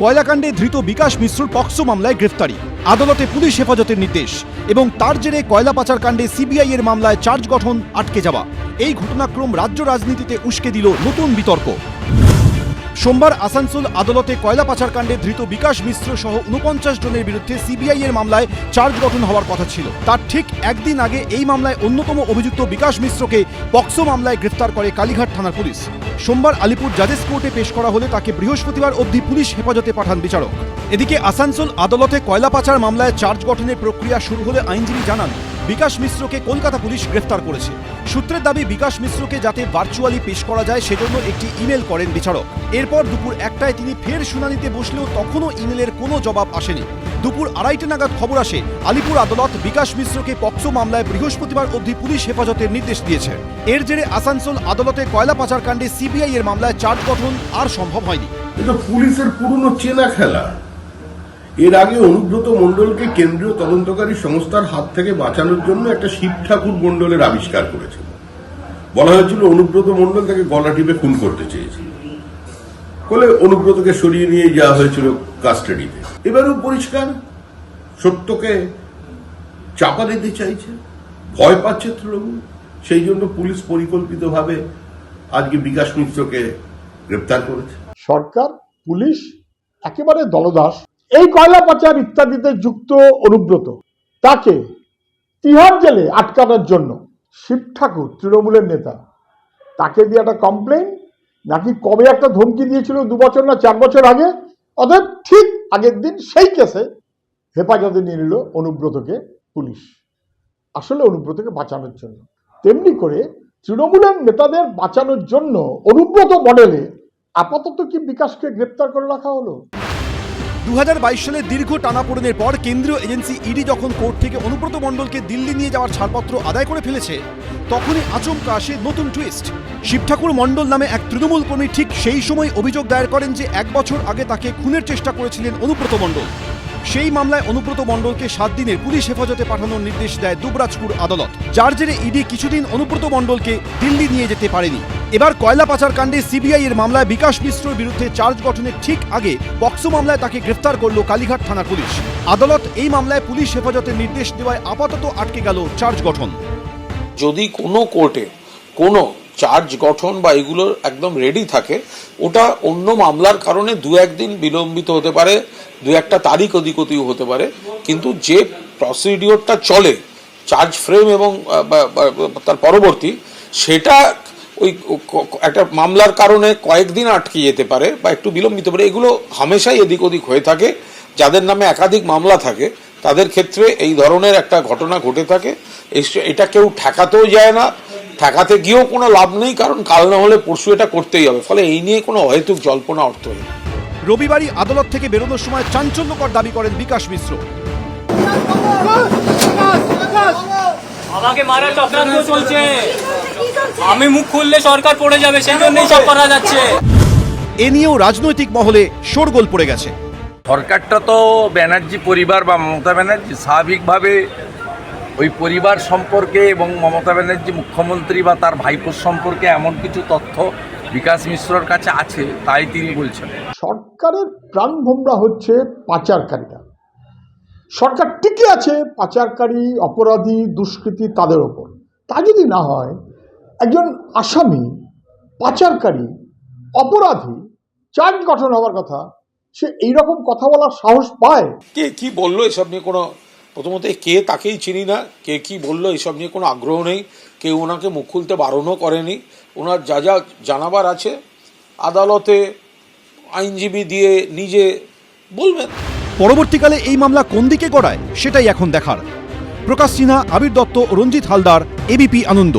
কয়লাকাণ্ডে ধৃত বিকাশ মিশ্রর পক্সো মামলায় গ্রেফতারি। আদালতে পুলিশ হেফাজতের নির্দেশ এবং তার জেরে কয়লা পাচার কাণ্ডে সিবিআই এর মামলায় চার্জ গঠন আটকে যাওয়া। এই ঘটনাক্রম রাজ্য রাজনীতিতে উস্কে দিল নতুন বিতর্ক। সোমবার আসানসোল আদালতে কয়লা পাচার কাণ্ডে ধৃত বিকাশ মিশ্র সহ উনপঞ্চাশ জনের বিরুদ্ধে সিবিআই এর মামলায় চার্জ গঠন হওয়ার কথা ছিল। তার ঠিক একদিন আগে এই মামলায় অন্যতম অভিযুক্ত বিকাশ মিশ্রকে পক্সো মামলায় গ্রেফতার করে কালীঘাট থানার পুলিশ। সোমবার আলিপুর জাজেস কোর্টে পেশ করা হলে তাকে বৃহস্পতিবার অবধি পুলিশ হেফাজতে পাঠান বিচারক। এদিকে আসানসোল আদালতে কয়লা পাচার মামলায় চার্জ গঠনের প্রক্রিয়া শুরু হলে আইনজীবী জানান বিকাশ মিশ্রকে কলকাতা পুলিশ গ্রেফতার করেছে। সূত্রের দাবি, বিকাশ মিশ্রকে যাতে ভার্চুয়ালি পেশ করা যায়, সেজন্য একটি ইমেল করেন বিচারক। এরপর দুপুর একটায় তিনি ফের শুনানিতে বসলেও তখনও ইমেলের কোনো জবাব আসেনি। দুপুর আড়াইটে নাগাদ খবর আসে, আলিপুর আদালত বিকাশ মিশ্রকে পক্সো মামলায় বৃহস্পতিবার অবধি পুলিশ হেফাজতের নির্দেশ দিয়েছে। এর জেরে আসানসোল আদালতে কয়লা পাচার কাণ্ডে সিবিআই এর মামলায় চার্জ গঠন আর সম্ভব হয়নি। এটা পুলিশের পুরনো চেনা খেলা। এর আগে অনুব্রত মণ্ডলকে কেন্দ্রীয় তদন্তকারী সংস্থার হাত থেকে বাঁচানোর জন্য একটা শিব ঠাকুর মণ্ডলের আবিষ্কার করেছিল। বলা হয়েছিল অনুব্রত মণ্ডল তাকে গলা টিপে খুন করতে চেয়েছিল। বলে অনুব্রতকে সরিয়ে নিয়ে যাওয়া হয়েছিল কাস্টাডিতে। এবারেও পরিষ্কার, সত্যকে চাপা দিতে চাইছে, ভয় পাচ্ছে তৃণমূল। সেই জন্য পুলিশ পরিকল্পিতভাবে আজকে বিকাশ মিত্রকে গ্রেপ্তার করেছে। সরকার, পুলিশ, একেবারে দলদাস। এই কয়লা পাচার ইত্যাদিতে যুক্ত অনুব্রত। তাকে তিহার জেলে আটকানোর জন্য শিব ঠাকুর, তৃণমূলের নেতা, তাকে দিয়ে একটা কমপ্লেন নাকি কবে একটা ধমকি দিয়েছিল দু বছর না চার বছর আগে? অর্থাৎ ঠিক আগের দিন সেই কেসে হেফাজতে নিয়ে নিল অনুব্রতকে পুলিশ। আসলে অনুব্রতকে বাঁচানোর জন্য। তেমনি করে তৃণমূলের নেতাদের বাঁচানোর জন্য অনুব্রত মডেলে আপাতত কি বিকাশকে গ্রেপ্তার করে রাখা হলো? দু হাজার বাইশ সালের দীর্ঘ টানাপোড়েনের পর কেন্দ্রীয় এজেন্সি ইডি যখন কোর্ট থেকে অনুব্রত মণ্ডলকে দিল্লি নিয়ে যাওয়ার ছাড়পত্র আদায় করে ফেলেছে, তখনই আচমকা আসে নতুন টুইস্ট শিব ঠাকুর মণ্ডল নামে এক তৃণমূল কর্মী ঠিক সেই সময় অভিযোগ দায়ের করেন যে এক বছর আগে তাকে খুনের চেষ্টা করেছিলেন অনুব্রত মণ্ডল। সেই মামলায় অনুব্রত মণ্ডলকে সাত দিনের পুলিশ হেফাজতে পাঠানোর নির্দেশ দেয় দুবরাজপুর আদালত। যার জেরে ইডি কিছুদিন অনুব্রত মণ্ডলকে দিল্লি নিয়ে যেতে পারেনি। এবার কয়লা পাচার কাণ্ডে সিবিআই এর মামলায় বিকাশ মিশ্রর বিরুদ্ধে চার্জ গঠনের ঠিক আগে পক্সো মামলায় তাকে গ্রেফতার করল কালীঘাট থানার পুলিশ। আদালত এই মামলায় পুলিশ হেফাজতের নির্দেশ দেওয়ায় আপাতত আটকে গেল চার্জ গঠন। যদি কোনো কোর্টে কোনো চার্জ গঠন বা এগুলোর একদম রেডি থাকে, ওটা অন্য মামলার কারণে দু একদিন বিলম্বিত হতে পারে, দু একটা তারিখ অধিক অধিক হতে পারে, কিন্তু যে প্রসিডিওরটা চলে চার্জ ফ্রেম এবং তার পরবর্তী, সেটা ওই একটা মামলার কারণে কয়েকদিন আটকে যেতে পারে বা একটু বিলম্বিত পারে, এগুলো হামেশাই এদিক ওদিক হয়ে থাকে, যাদের নামে একাধিক মামলা থাকে, তাদের ক্ষেত্রে এই ধরনের একটা ঘটনা ঘটে থাকে এটা কেউ ঠেকাতেও যায় না ঠেকাতে গিয়েও কোনো লাভ নেই কারণ কাল না হলে পরশু এটা করতেই হবে। ফলে এই নিয়ে কোনো অহেতুক জল্পনা অর্থহীন রবিবারই আদালত থেকে বেরোনোর সময় চাঞ্চল্যকর দাবি করেন বিকাশ মিশ্র। আমাকে মারার চক্রান্ত চলছে। আমি মুখ খুললে সরকার পড়ে যাবে সেই জন্যই সব করা যাচ্ছে। এ নিয়েও রাজনৈতিক মহলে শোরগোল পড়ে গেছে। সরকারটা তো ব্যানার্জি পরিবার বা মমতা ব্যানার্জি স্বাভাবিকভাবে ওই পরিবার সম্পর্কে এবং মমতা ব্যানার্জি মুখ্যমন্ত্রী বা তার ভাইপোর সম্পর্কে এমন কিছু তথ্য বিকাশ মিশ্রর কাছে আছে তাই তিনি বলছেন। সরকারের প্রাণভোমরা হচ্ছে পাচারকারীরা। সরকার টিকে আছে পাচারকারী অপরাধী দুষ্কৃতী তাদের ওপর। তা যদি না হয় একজন আসামি পাচারকারী অপরাধী চার্জ গঠন হওয়ার কথা সে এইরকম কথা বলার সাহস পায়? কে কি বলল এসব নিয়ে কোনো প্রথমত কে তাকেই চিনি না, কে কী বলল এইসব নিয়ে কোনো আগ্রহ নেই, কেউ ওনাকে মুখ খুলতে বারণও করেনি। ওনার যা যা জানাবার আছে, আদালতে আইনজীবী দিয়ে নিজে বলবেন। পরবর্তীকালে এই মামলা কোন দিকে গড়ায়, সেটাই এখন দেখার। প্রকাশ সিনহা, আবির দত্ত, রঞ্জিত হালদার এবিপি আনন্দ।